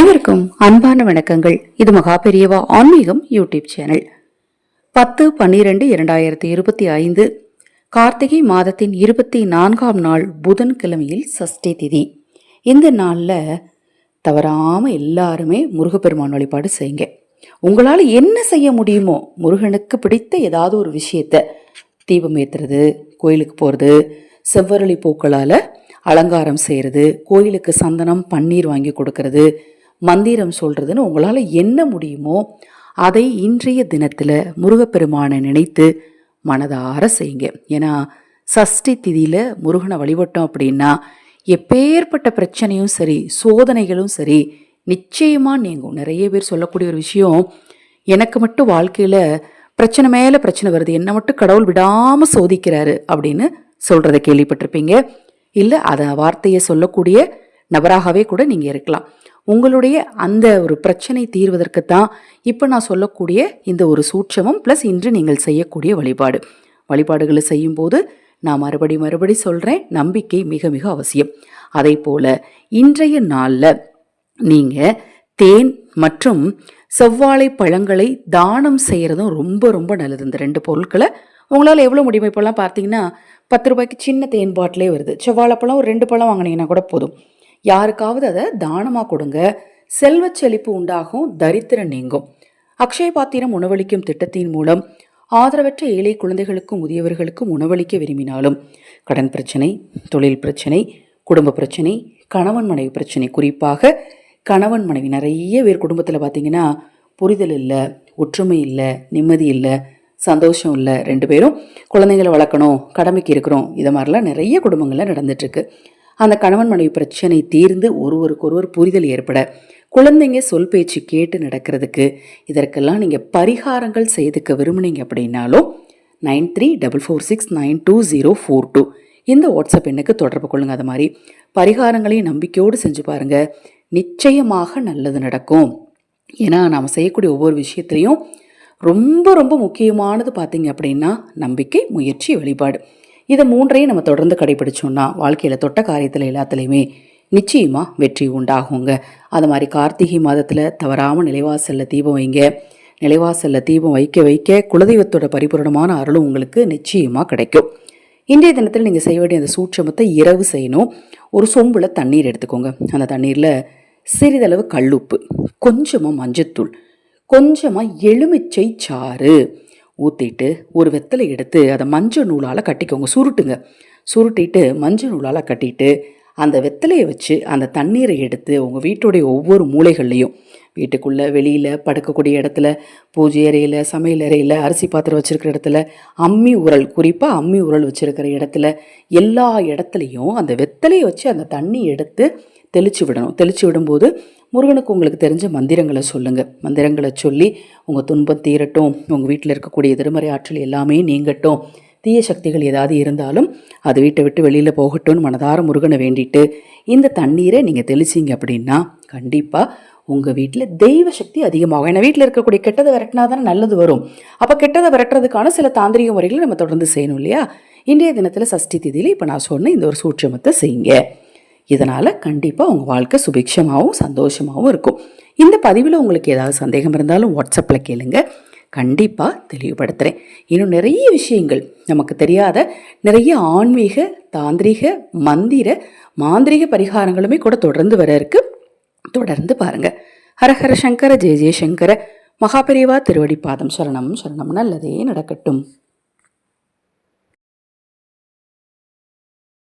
அனைவருக்கும் அன்பான வணக்கங்கள். இது மகா பெரியவா ஆன்மீகம் யூடியூப் சேனல். பத்து பன்னிரெண்டு இரண்டாயிரத்தி இருபத்தி ஐந்து கார்த்திகை மாதத்தின் இருபத்தி நான்காம் நாள் புதன்கிழமையில் சஷ்டி திதி. இந்த நாளில் தவறாமல் எல்லாருமே முருகப்பெருமான் வழிபாடு செய்யுங்க. உங்களால் என்ன செய்ய முடியுமோ முருகனுக்கு பிடித்த ஏதாவது ஒரு விஷயத்த தீபம் ஏற்றுறது கோயிலுக்கு போகிறது செவ்வரளி பூக்களால் அலங்காரம் செய்கிறது கோயிலுக்கு சந்தனம் பன்னீர் வாங்கி கொடுக்கறது மந்திரம் சொல்கிறதுன்னு உங்களால் என்ன முடியுமோ அதை இன்றைய தினத்தில் முருகப்பெருமானை நினைத்து மனதார செய்யுங்க. ஏன்னா சஷ்டி திதியில் முருகனை வழிபட்டோம் அப்படின்னா எப்பேற்பட்ட பிரச்சனையும் சரி சோதனைகளும் சரி நிச்சயமாக நீங்கள் நிறைய பேர் சொல்லக்கூடிய ஒரு விஷயம் எனக்கு மட்டும் வாழ்க்கையில் பிரச்சனை மேலே பிரச்சனை வருது என்னை மட்டும் கடவுள் விடாமல் சோதிக்கிறாரு அப்படின்னு சொல்கிறத கேள்விப்பட்டிருப்பீங்க. இல்லை அதை வார்த்தையை சொல்லக்கூடிய நபராகவே கூட நீங்கள் இருக்கலாம். உங்களுடைய அந்த ஒரு பிரச்சனை தீர்வதற்கு தான் இப்போ நான் சொல்லக்கூடிய இந்த ஒரு சூட்சமம் ப்ளஸ் இன்று நீங்கள் செய்யக்கூடிய வழிபாடு. வழிபாடுகளை செய்யும்போது நான் மறுபடி மறுபடி சொல்கிறேன் நம்பிக்கை மிக மிக அவசியம். அதே போல் இன்றைய நாளில் நீங்கள் தேன் மற்றும் செவ்வாழை பழங்களை தானம் செய்கிறதும் ரொம்ப ரொம்ப நல்லது. இந்த ரெண்டு பொருட்களை உங்களால் எவ்வளோ முடியும் இப்போல்லாம் பார்த்தீங்கன்னா பத்து ரூபாய்க்கு சின்ன தேன் பாட்டிலே வருது. செவ்வாழைப்பழம் ஒரு ரெண்டு பழம் வாங்கினீங்கன்னா கூட போதும். யாருக்காவது அதை தானமாக கொடுங்க. செல்வச் செழிப்பு உண்டாகும் தரித்திரம் நீங்கும். அக்ஷய பாத்திரம் உணவளிக்கும் திட்டத்தின் மூலம் ஆதரவற்ற ஏழை குழந்தைகளுக்கும் முதியவர்களுக்கும் உணவளிக்க விரும்பினாலும் கடன் பிரச்சனை தொழில் பிரச்சனை குடும்ப பிரச்சனை கணவன் மனைவி பிரச்சனை. குறிப்பாக கணவன் மனைவி. நிறைய பேர் குடும்பத்தில் பார்த்தீங்கன்னா புரிதல் இல்லை ஒற்றுமை இல்லை நிம்மதி இல்லை சந்தோஷம் இல்லை. ரெண்டு பேரும் குழந்தைங்களை வளர்க்கணும் கடமைக்கு இருக்கிறோம். இதை மாதிரிலாம் நிறைய குடும்பங்களில் நடந்துட்டுருக்கு அந்த கணவன் மனைவி பிரச்சனை தீர்ந்து ஒருவருக்கொருவர் புரிதல் ஏற்பட குழந்தைங்க சொல் பேச்சு கேட்டு நடக்கிறதுக்கு இதற்கெல்லாம் நீங்கள் பரிகாரங்கள் செய்துக்க விரும்புனீங்க அப்படின்னாலும் nine three double four six nine two zero four two இந்த வாட்ஸ்அப் எண்ணுக்கு தொடர்பு கொள்ளுங்க. அது மாதிரி பரிகாரங்களையும் நம்பிக்கையோடு செஞ்சு பாருங்க. நிச்சயமாக நல்லது நடக்கும். ஏன்னா நாம் செய்யக்கூடிய ஒவ்வொரு விஷயத்துலையும் ரொம்ப ரொம்ப முக்கியமானது பார்த்தீங்க அப்படின்னா நம்பிக்கை முயற்சி வழிபாடு. இதை மூன்றையும் நம்ம தொடர்ந்து கடைபிடிச்சோம்னா வாழ்க்கையில் தொட்ட காரியத்தில் எல்லாத்துலேயுமே நிச்சயமாக வெற்றி உண்டாகுங்க. அது மாதிரி கார்த்திகை மாதத்தில் தவறாமல் நிலைவாசலில் தீபம் வைங்க. நிலைவாசலில் தீபம் வைக்க வைக்க குலதெய்வத்தோட பரிபூரணமான அருளும் உங்களுக்கு நிச்சயமாக கிடைக்கும். இன்றைய தினத்தில் நீங்கள் செய்ய வேண்டிய அந்த சூட்சமத்தை இரவு செய்யணும். ஒரு சொம்பில் தண்ணீர் எடுத்துக்கோங்க. அந்த தண்ணீரில் சிறிதளவு கல்லுப்பு கொஞ்சமாக மஞ்சத்தூள் கொஞ்சமாக எலுமிச்சை சாறு ஊற்றிட்டு ஒரு வெத்தலை எடுத்து அதை மஞ்சள் நூலால் கட்டிக்கோங்க சுருட்டுங்க. சுருட்டிட்டு மஞ்சள் நூலால் கட்டிட்டு அந்த வெத்தலையை வச்சு அந்த தண்ணீரை எடுத்து உங்கள் வீட்டுடைய ஒவ்வொரு மூலைகள்லையும் வீட்டுக்குள்ளே வெளியில் படுக்கக்கூடிய இடத்துல பூஜை அறையில் சமையல் அறையில் அரிசி பாத்திரம் வச்சுருக்கிற இடத்துல அம்மி உரல் குறிப்பாக அம்மி உரல் வச்சுருக்கிற இடத்துல எல்லா இடத்துலையும் அந்த வெத்தலையை வச்சு அந்த தண்ணி எடுத்து தெளித்து விடணும். தெளித்து விடும்போது முருகனுக்கு உங்களுக்கு தெரிஞ்ச மந்திரங்களை சொல்லுங்கள் மந்திரங்களை சொல்லி உங்கள் துன்பம் தீரட்டும். உங்கள் வீட்டில் இருக்கக்கூடிய எதிர்மறை ஆற்றல் எல்லாமே நீங்கட்டும். தீய சக்திகள் ஏதாவது இருந்தாலும் அது வீட்டை விட்டு வெளியில் போகட்டும்னு மனதார முருகனை வேண்டிட்டு இந்த தண்ணீரை நீங்கள் தெளிச்சிங்க அப்படின்னா கண்டிப்பாக உங்கள் வீட்டில் தெய்வ சக்தி அதிகமாகும். ஏன்னா வீட்டில் இருக்கக்கூடிய கெட்டதை விரட்டினா தானே நல்லது வரும். அப்போ கெட்டதை விரட்டுறதுக்கான சில தாந்திரிக முறைகளை நம்ம தொடர்ந்து செய்யணும் இல்லையா? இன்றைய தினத்தில் சஷ்டி திதியில் இப்போ நான் சொன்ன இந்த ஒரு சூட்சமத்தை செய்யுங்க. இதனால் கண்டிப்பாக உங்கள் வாழ்க்கை சுபிக்ஷமாகவும் சந்தோஷமாகவும் இருக்கும். இந்த பதிவில் உங்களுக்கு ஏதாவது சந்தேகம் இருந்தாலும் வாட்ஸ்அப்பில் கேளுங்க. கண்டிப்பாக தெளிவுபடுத்துகிறேன் இன்னும் நிறைய விஷயங்கள் நமக்கு தெரியாத நிறைய ஆன்மீக தாந்திரிக மந்திர மாந்திரிக பரிகாரங்களுமே கூட தொடர்ந்து வர இருக்கு. தொடர்ந்து பாருங்கள் ஹரஹர சங்கர ஜெய ஜெயசங்கர மகாபெரிவா திருவடி பாதம். சரணம் சரணம். நல்லதே நடக்கட்டும்.